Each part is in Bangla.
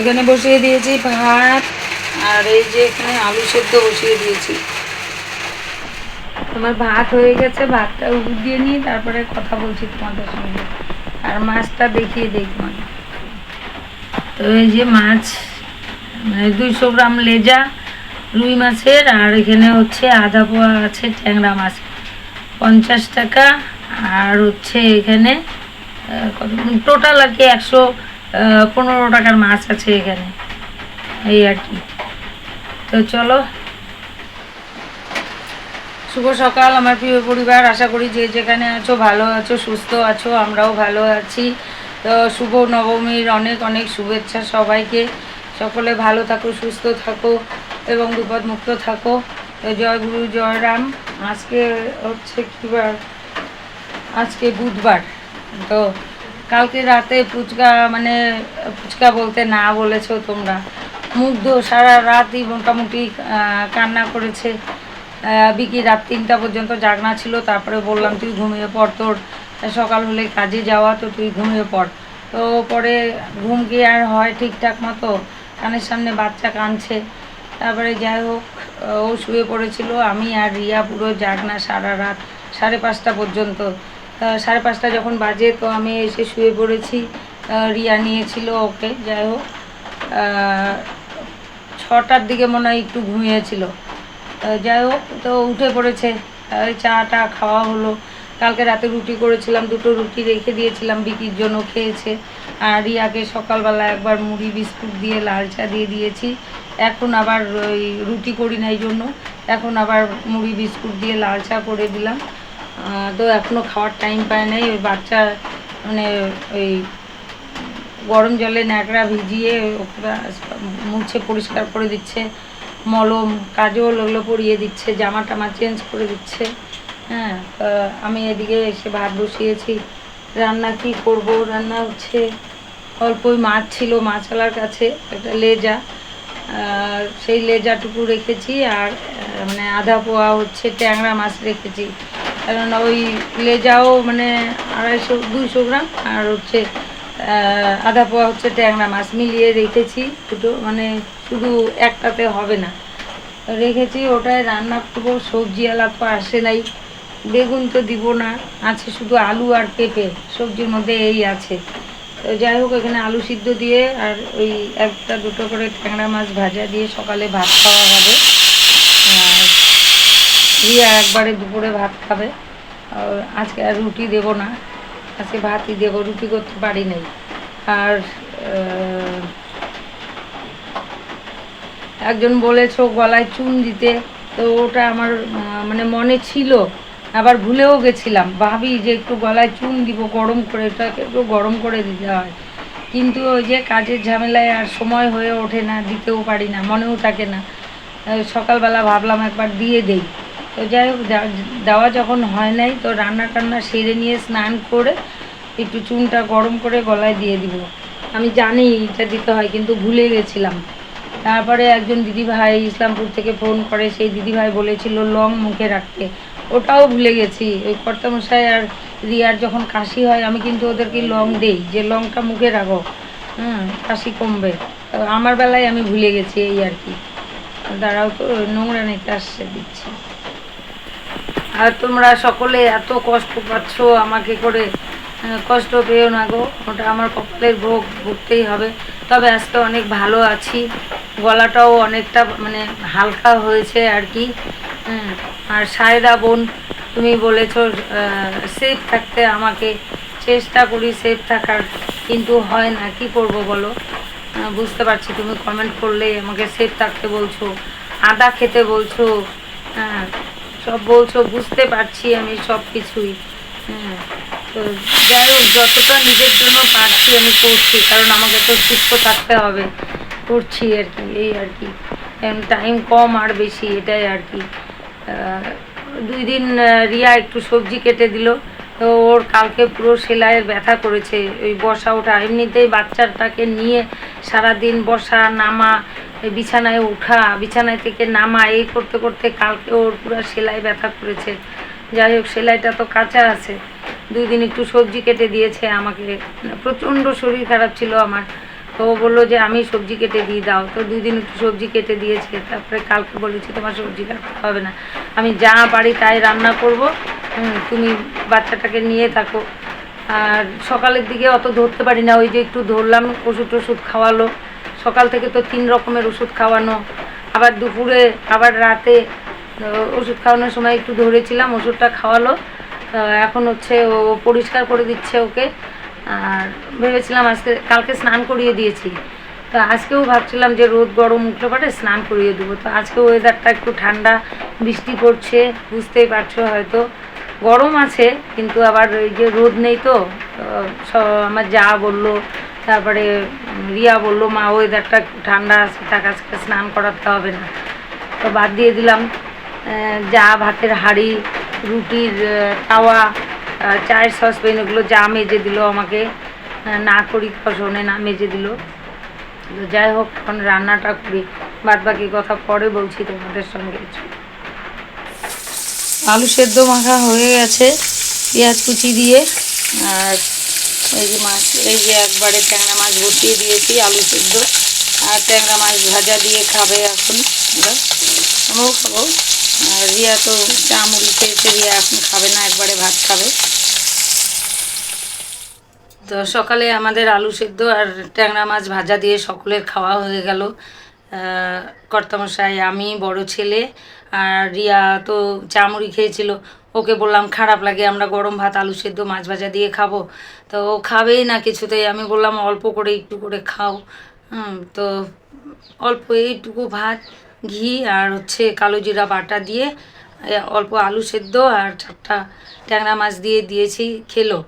এখানে বসিয়ে দিয়েছি ভাত, আর এই যে এখানে আলু সেদ্ধ বসিয়ে দিয়েছি। তোমার ভাত হয়ে গেছে, ভাতটা দিয়ে নিয়ে তারপরে কথা বলছি তোমাদের সঙ্গে। আর মাছটা দেখিয়ে দেখব তো এই যে মাছ মানে দুইশো গ্রাম লেজা রুই মাছের, আর এখানে হচ্ছে আধা পোয়া আছে, ট্যাংরা মাছ। পঞ্চাশ টাকা, আর হচ্ছে এখানে টোটাল আর কি একশো পনেরো টাকার মাছ আছে এখানে। এই আর কি। তো চলো। শুভ সকাল, আমার প্রিয় পরিবার। আশা করি যে যেখানে আছো, ভালো আছো, সুস্থ আছো, আমরাও ভালো আছি। তো শুভ নবমীর অনেক অনেক শুভেচ্ছা সবাইকে। সকলে ভালো থাকো, সুস্থ থাকো এবং বিপদ মুক্ত থাকো জয় গুরু, জয় রাম। আজকে হচ্ছে কী আজকে বুধবার। তো কালকে রাতে ফুচকা মানে ফুচকা বলতে না বলেছ তোমরা। মুগ্ধ, সারা রাতই মোটামুটি কান্না করেছে। বিকি রাত তিনটা পর্যন্ত জাগনা ছিল, তারপরে বললাম, তুই ঘুমিয়ে পড় তোর। সকাল হলে কাজে যাওয়া, তো তুই ঘুমিয়ে পড়। তো পরে ঘুম কি আর হয় ঠিকঠাক মতো? কানের সামনে বাচ্চা কাঁদছে। তারপরে যাই হোক, ও শুয়ে পড়েছিল। আমি আর রিয়া পুরো জাগনা সারা রাত, সাড়ে পাঁচটা পর্যন্ত। সাড়ে পাঁচটা যখন বাজে, তো আমি এসে শুয়ে পড়েছি। রিয়া নিয়েছিল ওকে, যাই হোক। ছটার দিকে মনে হয় একটু ঘুমিয়েছিল। যাই হোক, তো উঠে পড়েছে। ওই চাটা খাওয়া হলো। কালকে রাতে রুটি করেছিলাম, দুটো রুটি রেখে দিয়েছিলাম, বিকির জন্য খেয়েছে। আর রিয়াকে সকালবেলা একবার মুড়ি, বিস্কুট দিয়ে লাল চা দিয়ে দিয়েছি। এখন আবার ওই রুটি করি না এই জন্য। এখন আবার মুড়ি, বিস্কুট দিয়ে লাল চা করে দিলাম। তো এখনও খাওয়ার টাইম পায় নাই। ওই বাচ্চা মানে ওই গরম জলে ন্যাকড়া ভিজিয়ে মুছে পরিষ্কার করে দিচ্ছে। মলম, কাজল ওগুলো পরিয়ে দিচ্ছে, জামা টামা চেঞ্জ করে দিচ্ছে। হ্যাঁ আমি এদিকে এসে ভাত বসিয়েছি। রান্না কি করব? রান্না হচ্ছে অল্পই মাছ ছিল মাছওয়ালার কাছে, একটা লেজা। সেই লেজাটুকু রেখেছি আর মানে আধা পোয়া হচ্ছে ট্যাংরা মাছ রেখেছি। কারণ ওই লেজাও মানে আড়াইশো, দুইশো গ্রাম, আর হচ্ছে আধা পোয়া হচ্ছে ট্যাংরা মাছ, মিলিয়ে রেখেছি দুটো মানে শুধু একটাতে হবে না। রেখেছি, ওটায় রান্না করব সবজিওয়ালা তো আসে নাই। বেগুন তো দিব না, আছে শুধু আলু আর পেঁপে, সবজির মধ্যে এই আছে। তো যাই হোক, এখানে আলু সিদ্ধ দিয়ে আর ওই একটা দুটো করে ট্যাংরা মাছ ভাজা দিয়ে সকালে ভাত খাওয়া হবে। রিয়া একবারে দুপুরে ভাত খাবে। আর আজকে আর রুটি দেব না। আজকে ভাতই দেবো, রুটি করতে পারি নাই। আর একজন বলেছ গলায় চুন দিতে। তো ওটা আমার মানে মনে ছিল। আবার ভুলেও গেছিলাম। ভাবি যে একটু গলায় চুন দিব, গরম করে এটাকে একটু গরম করে দিতে হয়। কিন্তু ওই যে কাজের ঝামেলায় আর সময় হয়ে ওঠে না, দিতেও পারি না, মনেও থাকে না। সকালবেলা ভাবলাম একবার দিয়ে দেই। তো যাই হোক দেওয়া যখন হয় নাই, তো রান্না টান্না সেরে নিয়ে স্নান করে একটু চুনটা গরম করে গলায় দিয়ে দিব। আমি জানি এটা দিতে হয়, কিন্তু ভুলে গেছিলাম। তারপরে একজন দিদিভাই ইসলামপুর থেকে ফোন করে, সেই দিদিভাই বলেছিল লং মুখে রাখতে। ওটাও ভুলে গেছি। ওই কর্তামশাই আর রিয়ার যখন কাশি হয়, আমি কিন্তু ওদেরকে লং দেই, যে লংটা মুখে রাখো। হুম, কাশি কমবে। আমার বেলায় আমি ভুলে গেছি এই আর কি। দাঁড়াও তো, নোংরা নিতে আসছে, দিচ্ছি। আর তোমরা সকলে এত কষ্ট পাচ্ছ, আমাকে করে কষ্ট পেও না গো। ওটা আমার কপালের ভোগ, ভুগতেই হবে। তবে আজকে অনেক ভালো আছি। গলাটাও অনেকটা মানে হালকা হয়েছে আর কি। আর সায়দা বোন, তুমি বলেছ সেফ থাকতে আমাকে, চেষ্টা করি সেফ থাকার, কিন্তু হয় না। কি করব বলো? বুঝতে পারছি, তুমি কমেন্ট করলে আমাকে সেফ থাকতে বলছো, আদা খেতে বলছো। হ্যাঁ সব বলছো, বুঝতে পারছি আমি সব কিছুই হ্যাঁ তো যাই হোক, যতটা নিজের জন্য পারছি আমি করছি, কারণ আমাকে তো সুস্থ থাকতে হবে। করছি আর কি, এই আর কি। টাইম কম আর বেশি, এটাই আর কি। দুই দিন রিয়া একটু সবজি কেটে দিল। তো ওর কালকে পুরো সেলাইয়ের ব্যথা করেছে। ওই বসা ওঠা, এমনিতেই বাচ্চাটাকে নিয়ে সারা দিন বসা, নামা বিছানায় ওঠা বিছানায় থেকে নামা, এই করতে করতে কালকে ওর পুরো সেলাই ব্যথা করেছে। যাই হোক, সেলাইটা তো কাঁচা আছে। দুই দিন একটু সবজি কেটে দিয়েছে আমাকে। প্রচণ্ড শরীর খারাপ ছিল আমার। তো ও বলল যে, আমি সবজি কেটে দিয়ে দাও। তো দুই দিন একটু সবজি কেটে দিয়েছে। তারপরে কালকে বলেছি, তোমার সবজি কাটতে হবে না। আমি যা পারি তাই রান্না করব। তুমি বাচ্চাটাকে নিয়ে থাকো। আর সকালের দিকে অত ধরতে পারি না। ওই যে একটু ধরলাম ওষুধ টষুধ খাওয়ালো। সকাল থেকে তো তিন রকমের ওষুধ খাওয়ানো, আবার দুপুরে, আবার রাতে ওষুধ খাওয়ানোর সময় একটু ধরেছিলাম, ওষুধটা খাওয়ালো। এখন হচ্ছে ও পরিষ্কার করে দিচ্ছে ওকে। আর ভেবেছিলাম আজকে, কালকে স্নান করিয়ে দিয়েছি। তো আজকেও ভাবছিলাম যে রোদ গরম উঠলে পরে স্নান করিয়ে দেবো। তো আজকে ওয়েদারটা একটু ঠান্ডা, বৃষ্টি পড়ছে, বুঝতেই পারছ হয়তো। গরম আছে, কিন্তু আবার ওই যে রোদ নেই তো আমার যা বলল তারপরে রিয়া বলল, মা ওয়েদারটা ঠান্ডা আছে তাকে আজকে স্নান করাতে হবে না। তো বাদ দিয়ে দিলাম যা ভাতের হাঁড়ি, রুটির তাওয়া চায়ের সসপেন এগুলো যা মেজে দিল আমাকে না করি শোনে না মেজে দিল। যাই হোক, এখন রান্নাটা করি। বাদ বাকি কথা পরে বলছি তোমাদের সঙ্গে। আলু সেদ্ধ মাখা হয়ে গেছে, পেঁয়াজ কুচি দিয়ে, আর এই যে মাছ, এই যে একবারে ট্যাংরা মাছ বসিয়ে দিয়েছি, আলু সেদ্ধ। আর ট্যাংরা মাছ ভাজা দিয়ে খাবে এখন ওরা। আমরাও খাব। আর রিয়া তো চা মুড়ি খেয়েছে রিয়া এখন খাবে না, একবারে ভাত খাবে। তো সকালে আমাদের আলু সেদ্ধ আর ট্যাংরা মাছ ভাজা দিয়ে সকলের খাওয়া হয়ে গেল। কর্তামশাই, আমি, বড় ছেলে আর রিয়া তো চামুড়ি খেয়েছিল। ওকে বললাম, খারাপ লাগে, আমরা গরম ভাত, আলু সেদ্ধ, মাছ ভাজা দিয়ে খাব। তো ও খাবেই না কিছুতেই। আমি বললাম, অল্প করে একটু করে খাও। তো অল্প এইটুকু ভাত, ঘি আর হচ্ছে কালো জিরা বাটা দিয়ে অল্প আলু সেদ্ধ আর চারটা ট্যাংরা মাছ দিয়ে দিয়েছি, খেলো।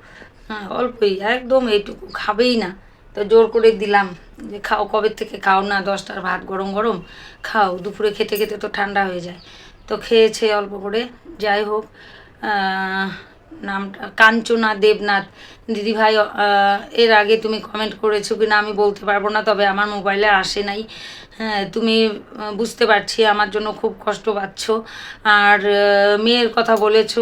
হ্যাঁ অল্পই, একদম এইটুকু, খাবেই না। তো জোর করে দিলাম যে, খাও, কবে থেকে খাও না? দশটার ভাত গরম গরম, খাও। দুপুরে খেতে খেতে তো ঠান্ডা হয়ে যায়। তো খেয়েছে অল্প করে, যাই হোক নামটা কাঞ্চনা দেবনাথ। দিদিভাই এর আগে তুমি কমেন্ট করেছ কিনা আমি বলতে পারব না, তবে আমার মোবাইলে আসে নাই। হ্যাঁ তুমি বুঝতে পারছি, আমার জন্য খুব কষ্ট পাচ্ছ। আর মেয়ের কথা বলেছ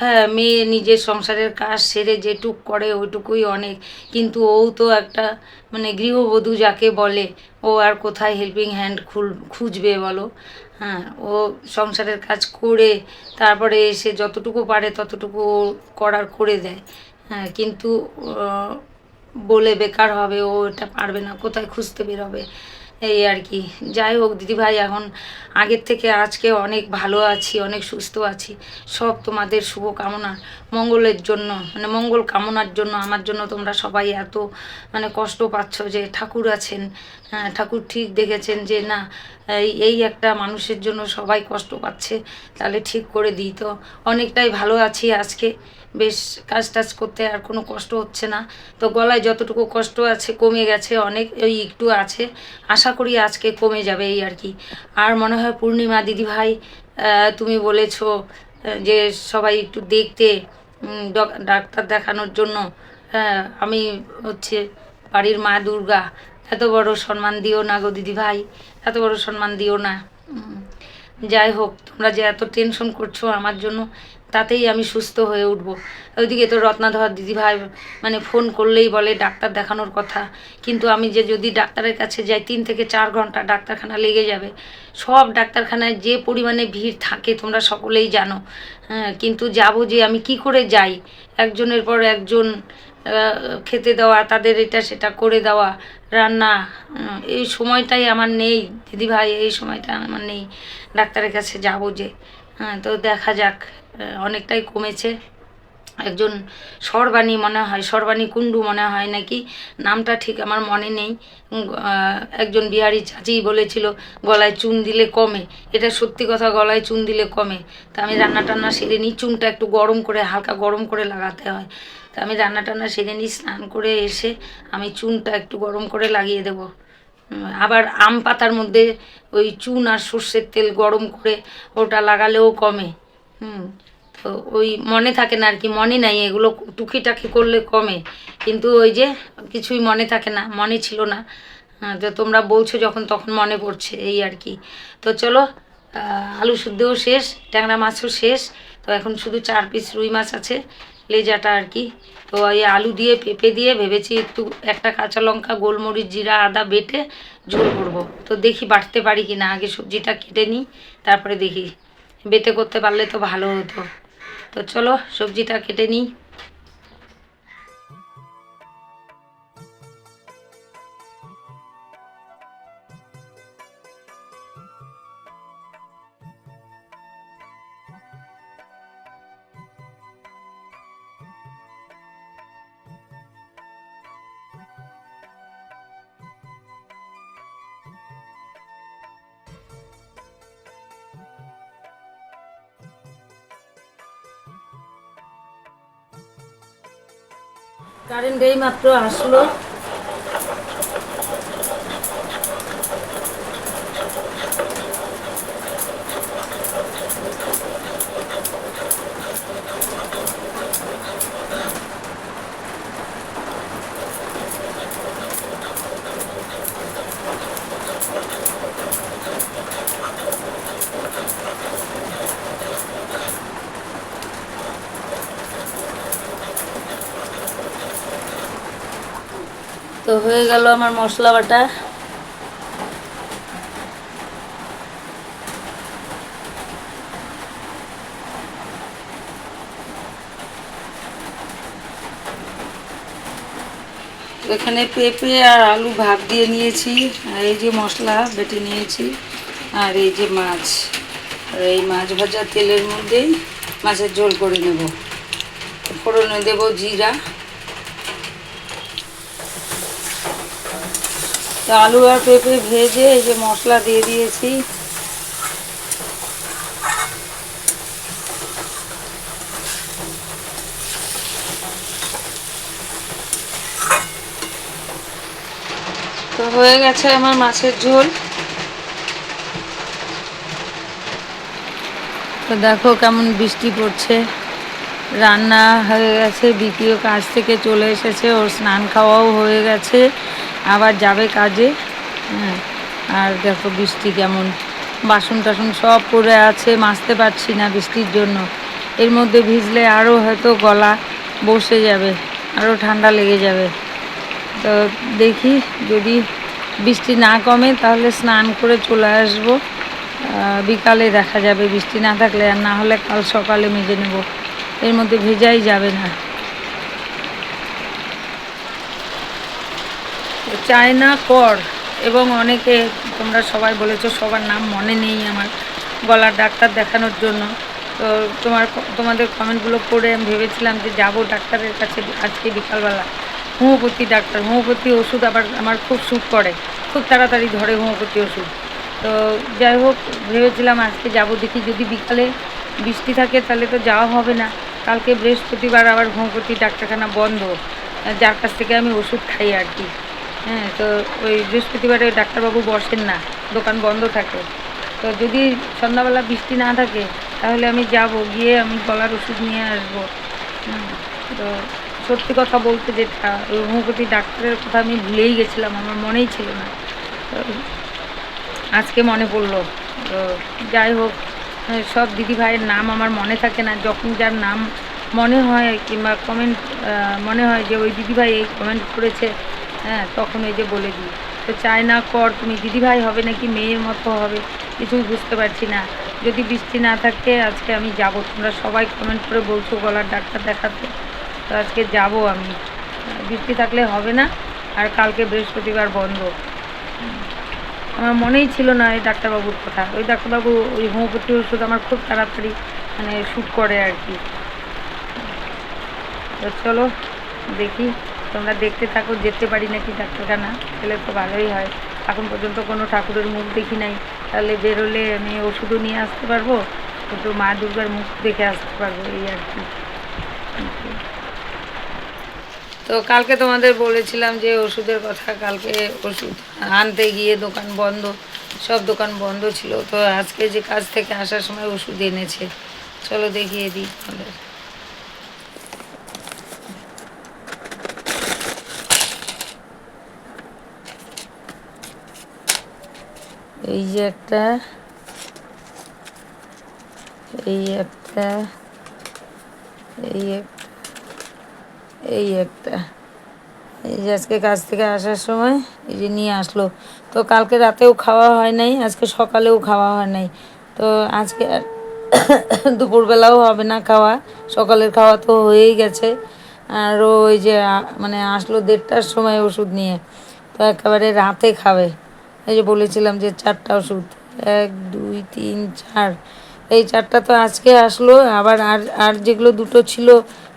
হ্যাঁ মেয়ে নিজের সংসারের কাজ সেরে যেটুক করে ওইটুকুই অনেক। কিন্তু ও তো একটা মানে গৃহবধূ যাকে বলে, ও আর কোথায় হেল্পিং হ্যান্ড খুল, খুঁজবে বলো? হ্যাঁ ও সংসারের কাজ করে, তারপরে এসে যতটুকু পারে ততটুকু করার করে দেয়। হ্যাঁ কিন্তু বলে বেকার হবে, ও এটা পারবে না, কোথায় খুঁজতে বেরোবে এই আর কি। যাই হোক, দিদিভাই, এখন আগের থেকে আজকে অনেক ভালো আছি, অনেক সুস্থ আছি। সব তোমাদের শুভকামনা মঙ্গলের জন্য মানে মঙ্গল কামনার জন্য, আমার জন্য তোমরা সবাই এত মানে কষ্ট পাচ্ছ যে ঠাকুর আছেন। হ্যাঁ ঠাকুর ঠিক দেখেছেন যে না এই একটা মানুষের জন্য সবাই কষ্ট পাচ্ছে, তাহলে ঠিক করে দিই তো। অনেকটাই ভালো আছি আজকে। বেশ কাজ টাজ করতে আর কোনো কষ্ট হচ্ছে না। তো গলায় যতটুকু কষ্ট আছে, কমে গেছে, অনেক ওই একটু আছে। আশা করি আজকে কমে যাবে এই আর কি। আর মনে হয় পূর্ণিমা দিদিভাই তুমি বলেছ যে সবাই একটু দেখতে ডাক্তার দেখানোর জন্য আমি হচ্ছে বাড়ির মা দুর্গা, এত বড় সম্মান দিও না গো দিদিভাই এত বড় সম্মান দিও না। যাই হোক, তোমরা যে এত টেনশন করছ আমার জন্য তাতেই আমি সুস্থ হয়ে উঠব। ওইদিকে তো রত্নাধর দিদিভাই মানে ফোন করলেই বলে ডাক্তার দেখানোর কথা। কিন্তু আমি যে যদি ডাক্তারের কাছে যাই, তিন থেকে চার ঘণ্টা ডাক্তারখানা লেগে যাবে। সব ডাক্তারখানায় যে পরিমাণে ভিড় থাকে, তোমরা সকলেই জানো। হ্যাঁ কিন্তু যাব যে আমি কি করে যাই? একজনের পর একজন খেতে দেওয়া, তাদের এটা সেটা করে দেওয়া, রান্না এই সময়টাই আমার নেই। দিদিভাই, এই সময়টা আমার নেই। ডাক্তারের কাছে যাব যে হ্যাঁ তো দেখা যাক। অনেকটাই কমেছে। একজন সর্বাণী মনে হয়, সর্বাণী কুণ্ডু মনে হয় নাকি? নামটা ঠিক আমার মনে নেই। একজন বিহারি চাচি বলেছিল, গলায় চুন দিলে কমে। এটা সত্যি কথা, গলায় চুন দিলে কমে। তা আমি রান্না টান্না সেরে নিই, চুনটা একটু গরম করে, হালকা গরম করে লাগাতে হয়। তা আমি রান্না টান্না সেরে নিই, স্নান করে এসে আমি চুনটা একটু গরম করে লাগিয়ে দেবো। আবার আম পাতার মধ্যে ওই চুন আর সর্ষের তেল গরম করে ওটা লাগালেও কমে। হুম, তো ওই মনে থাকে না আর কি, মনে নাই, এগুলো টুকিটাকি করলে কমে। কিন্তু ওই যে কিছুই মনে থাকে না, মনে ছিল না। তো তোমরা বলছো যখন তখন মনে পড়ছে এই আর কি। তো চলো আলু শুদ্ধও শেষ, ট্যাংরা মাছও শেষ। তো এখন শুধু চার পিস রুই মাছ আছে, লেজাটা আর কি। তো এই আলু দিয়ে পেঁপে দিয়ে ভেবেছি একটু একটা কাঁচা লঙ্কা, গোলমরিচ, জিরা, আদা বেটে ঝোল করব। তো দেখি বাটতে পারি কি না আগে সবজিটা কেটে নিই, তারপরে দেখি বেটে করতে পারলে তো ভালো হতো। তো চলো সবজিটা কেটে নিই। কারেন্ট এই মাত্র আসলো। তো হয়ে গেল আমার মশলা বাটা। এখানে পেঁপে আর আলু ভাত দিয়ে নিয়েছি, আর এই যে মশলা বেটে নিয়েছি, আর এই যে মাছ। আর এই মাছ ভাজা তেলের মধ্যেই মাছের ঝোল করে নেব। ফোড়নে দেব জিরা। আলু আর পেঁপে ভেজে এই যে মশলা দিয়ে দিয়েছি। তো হয়ে গেছে আমার মাছের ঝোল। তো দেখো কেমন বৃষ্টি পড়ছে। রান্না হয়ে গেছে বিকিও কাজ থেকে চলে এসেছে, ওর স্নান খাওয়াও হয়ে গেছে। আবার যাবে কাজে। হ্যাঁ আর দেখো বৃষ্টি কেমন। বাসন টাসন সব পড়ে আছে, মাজতে পারছি না বৃষ্টির জন্য। এর মধ্যে ভিজলে আরও হয়তো গলা বসে যাবে আরও ঠান্ডা লেগে যাবে। তো দেখি যদি বৃষ্টি না কমে তাহলে স্নান করে চলে আসব। বিকালে দেখা যাবে বৃষ্টি না থাকলে, আর না হলে কাল সকালে মেজে নেব। এর মধ্যে ভেজাই যাবে না। চায়না কর এবং অনেকে তোমরা সবাই বলেছ, সবার নাম মনে নেই আমার গলার ডাক্তার দেখানোর জন্য। তো তোমার তোমাদের কমেন্টগুলো পড়ে আমি ভেবেছিলাম যে যাব ডাক্তারের কাছে আজকে বিকালবেলা। হোমিওপ্যাথি ডাক্তার, হোমিওপ্যাথি ওষুধ আবার আমার খুব স্যুট করে, খুব তাড়াতাড়ি ধরে হোমিওপ্যাথি ওষুধ। তো যাই হোক, ভেবেছিলাম আজকে যাব দেখি, যদি বিকালে বৃষ্টি থাকে তাহলে তো যাওয়া হবে না। কালকে বৃহস্পতিবার আবার হোমিওপ্যাথি ডাক্তারখানা বন্ধ, যার কাছ থেকে আমি ওষুধ খাই আর কি। হ্যাঁ তো ওই বৃহস্পতিবারে ডাক্তারবাবু বসেন না, দোকান বন্ধ থাকে। তো যদি সন্ধ্যাবেলা বৃষ্টি না থাকে, তাহলে আমি যাব, গিয়ে আমি গলার ওষুধ নিয়ে আসব। তো সত্যি কথা বলতে যেটা, ওই হোমিওপ্যাথি ডাক্তারের কথা আমি ভুলেই গেছিলাম, আমার মনেই ছিল না। আজকে মনে পড়ল, তো যাই হোক সব দিদি ভাইয়ের নাম আমার মনে থাকে না, যখন যার নাম মনে হয় কিংবা কমেন্ট মনে হয় যে ওই দিদিভাই এই কমেন্ট করেছে হ্যাঁ তখন ওই যে বলে দিই। তো চাই না কর, তুমি দিদিভাই হবে নাকি মেয়ের মতো হবে, কিছুই বুঝতে পারছি না। যদি বৃষ্টি না থাকে, আজকে আমি যাব। তোমরা সবাই কমেন্ট করে বলছো গলার ডাক্তার দেখাতে। তো আজকে যাব আমি। বৃষ্টি থাকলে হবে না, আর কালকে বৃহস্পতিবার বন্ধ। আমার মনেই ছিল না এই ডাক্তারবাবুর কথা। ওই ডাক্তারবাবু ওই হোমিওপ্যাথি ওষুধ আমার খুব তাড়াতাড়ি মানে শ্যুট করে আর কি। তো চলো, দেখি। তোমরা দেখতে থাকো, যেতে পারি নাকি ডাক্তারখানা তাহলে তো ভালোই হয়। এখন পর্যন্ত কোনো ঠাকুরের মুখ দেখি নাই, তাহলে বেরোলে আমি ওষুধও নিয়ে আসতে পারব একটু মা দুর্গার মুখ দেখে আসতে পারব, এই আর কি। তো কালকে তোমাদের বলেছিলাম যে ওষুধের কথা, কালকে ওষুধ আনতে গিয়ে দোকান বন্ধ, সব দোকান বন্ধ ছিল, তো আজকে যে কাজ থেকে আসার সময় ওষুধ এনেছে। চলো দেখিয়ে দিই তোমাদের। এই যে একটা এই একটা এই একটা এই একটা এই যে আজকে কাজ থেকে আসার সময় এই যে নিয়ে আসলো। তো কালকে রাতেও খাওয়া হয় নাই, আজকে সকালেও খাওয়া হয় নাই। তো আজকে আর দুপুরবেলাও হবে না খাওয়া, সকালের খাওয়া তো হয়েই গেছে। আর ওই যে মানে আসলো দেড়টার সময় ওষুধ নিয়ে। তো একেবারে রাতে খাবে। এই যে বলেছিলাম যে চারটা ওষুধ। এক, দুই, তিন, চার। এই চারটা তো আজকে আসলো, আবার আর আর যেগুলো দুটো ছিল,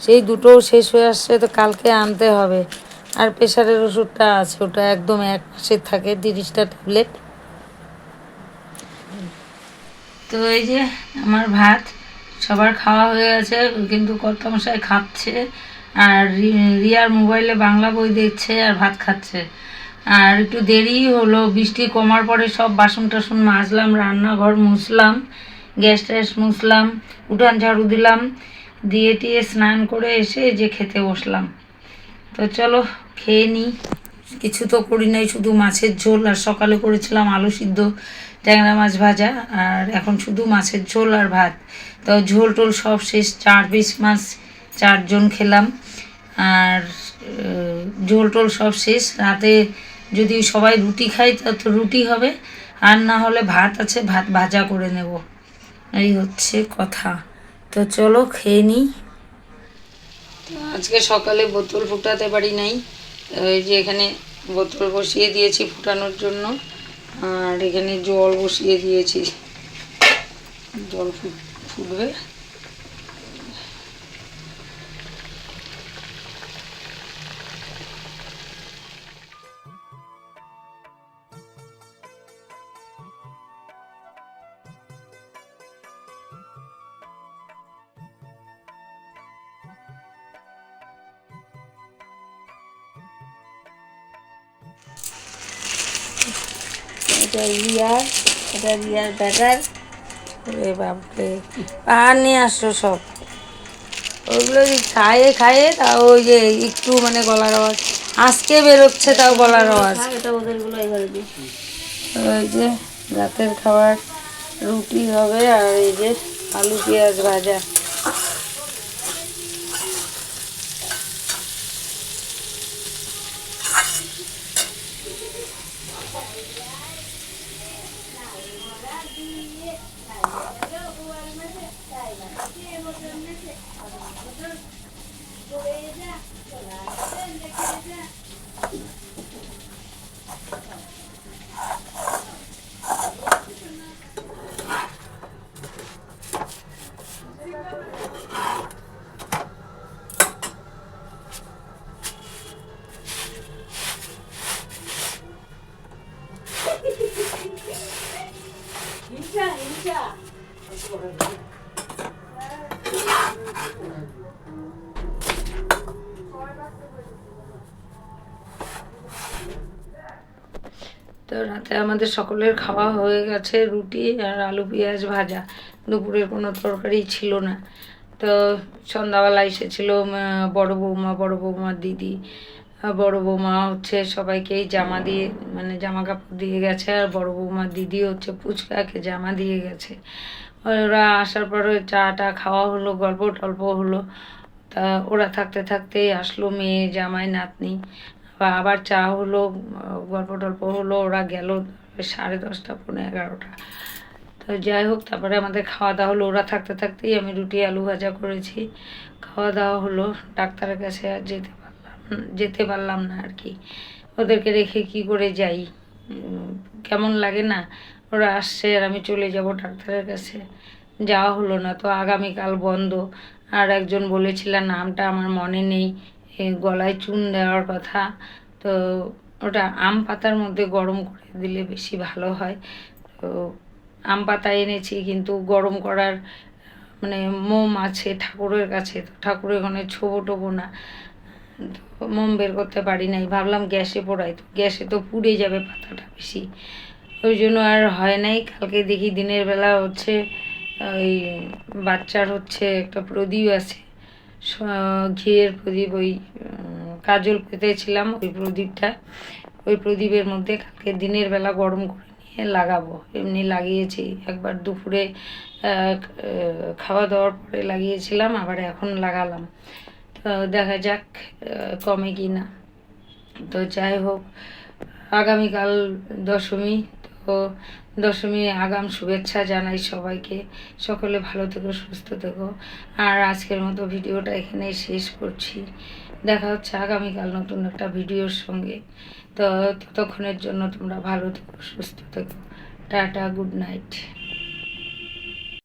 সেই দুটোও শেষ হয়ে আসছে, তো কালকে আনতে হবে। আর প্রেশারের ওষুধটা আছে, ওটা একদম এক মাসের থাকে, তিরিশটা ট্যাবলেট। তো এই যে আমার ভাত, সবার খাওয়া হয়ে গেছে, কিন্তু কর্তামশাই খাচ্ছে, আর রিয়ার মোবাইলে বাংলা বই দেখছে আর ভাত খাচ্ছে। আর একটু দেরি হলো, বৃষ্টি কমার পরে সব বাসন টাসন মাজলাম, রান্নাঘর মুছলাম, গ্যাস ট্যাস মুছলাম, উঠান ঝাড়ু দিলাম, দিয়ে টিয়ে স্নান করে এসে যে খেতে বসলাম। তো চলো, খেয়ে নিই কিছু তো করি নাই, শুধু মাছের ঝোল, আর সকালে করেছিলাম আলু সিদ্ধ, ট্যাংরা মাছ ভাজা, আর এখন শুধু মাছের ঝোল আর ভাত। তো ঝোল টোল সব শেষ, চার পিস মাছ, চারজন খেলাম, আর ঝোল টোল সব শেষ, রাতে যদি সবাই রুটি খাই তা তো রুটি হবে। আর না হলে ভাত আছে, ভাত ভাজা করে নেব। এই হচ্ছে কথা। তো চলো খেয়ে নিই আজকে সকালে বোতল ফুটাতে পারি নাই। ওই যে এখানে বোতল বসিয়ে দিয়েছি ফুটানোর জন্য। আর এখানে জল বসিয়ে দিয়েছি। জল ফুট- ফুটবে। এটা ব্যাটার ওরে বাপরে। পাহাড় নিয়ে আসলো সব। ওগুলো খায়ে খায়ে তাও ওই যে একটু মানে গলার আওয়াজ। আজকে বেরোচ্ছে তাও গলার আওয়াজ। এটা ওদেরগুলো এবারে ওই যে রাতের খাবার রুটি হবে আর এই যে আলু পেঁয়াজ ভাজা। আমাদের সকলের খাওয়া হয়ে গেছে, রুটি আর আলু পেঁয়াজ ভাজা। দুপুরের কোনো তরকারি ছিল না। তো সন্ধ্যাবেলা এসেছিল বড় বৌমা, বড় বৌমার দিদি বড় বৌমা হচ্ছে সবাইকেই জামা দিয়ে মানে জামা কাপড় দিয়ে গেছে আর বড় বৌমার দিদি হচ্ছে পুচকাকে জামা দিয়ে গেছে। ওরা আসার পরে চা টা খাওয়া হলো গল্প টল্প হলো। তা ওরা থাকতে থাকতেই আসলো মেয়ে জামাই নাতনি। আবার চা হলো গল্প টল্প হলো, ওরা গেল সাড়ে দশটা পনেরো এগারোটা। তো যাই হোক, তারপরে আমাদের খাওয়া দাওয়া হলো। ওরা থাকতে থাকতেই আমি রুটি, আলু ভাজা করেছি। খাওয়া দাওয়া হলো। ডাক্তারের কাছে আর যেতে পারলাম যেতে পারলাম না আর কি। ওদেরকে রেখে কি করে যাই? কেমন লাগে না? ওরা আসছে আর আমি চলে যাব ডাক্তারের কাছে। যাওয়া হলো না। তো আগামীকাল বন্ধ। আর একজন বলেছিলেন নামটা আমার মনে নেই। গলায় চুন দেওয়ার কথা, তো ওটা আম পাতার মধ্যে গরম করে দিলে বেশি ভালো হয়। তো আম পাতা এনেছি কিন্তু গরম করার মানে মোম আছে ঠাকুরের কাছে, তো ঠাকুরের ওখানে ছোবো টোবো না। তো মোম বের করতে পারি নাই, ভাবলাম গ্যাসে পোড়াই, তো গ্যাসে তো পুড়ে যাবে পাতাটা বেশি। ওই জন্য আর হয় নাই, কালকে দেখি দিনের বেলা হচ্ছে, ওই বাচ্চার হচ্ছে একটা প্রদীপ আছে ঘিয়ের প্রদীপ ওই কাজল পেতেছিলাম ওই প্রদীপটা। ওই প্রদীপের মধ্যে কালকে দিনের বেলা গরম করে নিয়ে লাগাবো। এমনি লাগিয়েছি। একবার দুপুরে খাওয়া দাওয়ার পরে লাগিয়েছিলাম, আবার এখন লাগালাম। তো দেখা যাক কমে কি না। তো যাই হোক, আগামীকাল দশমী, তো দশমী আগাম শুভেচ্ছা জানাই সবাইকে। সকলে ভালো থেকো, সুস্থ থেকো। আর আজকের মতো ভিডিওটা এখানে শেষ করছি। দেখা হচ্ছে আগামীকাল নতুন একটা ভিডিওর সঙ্গে। তো ততক্ষণের জন্য তোমরা ভালো থেকো, সুস্থ থেকো। Tata, good night.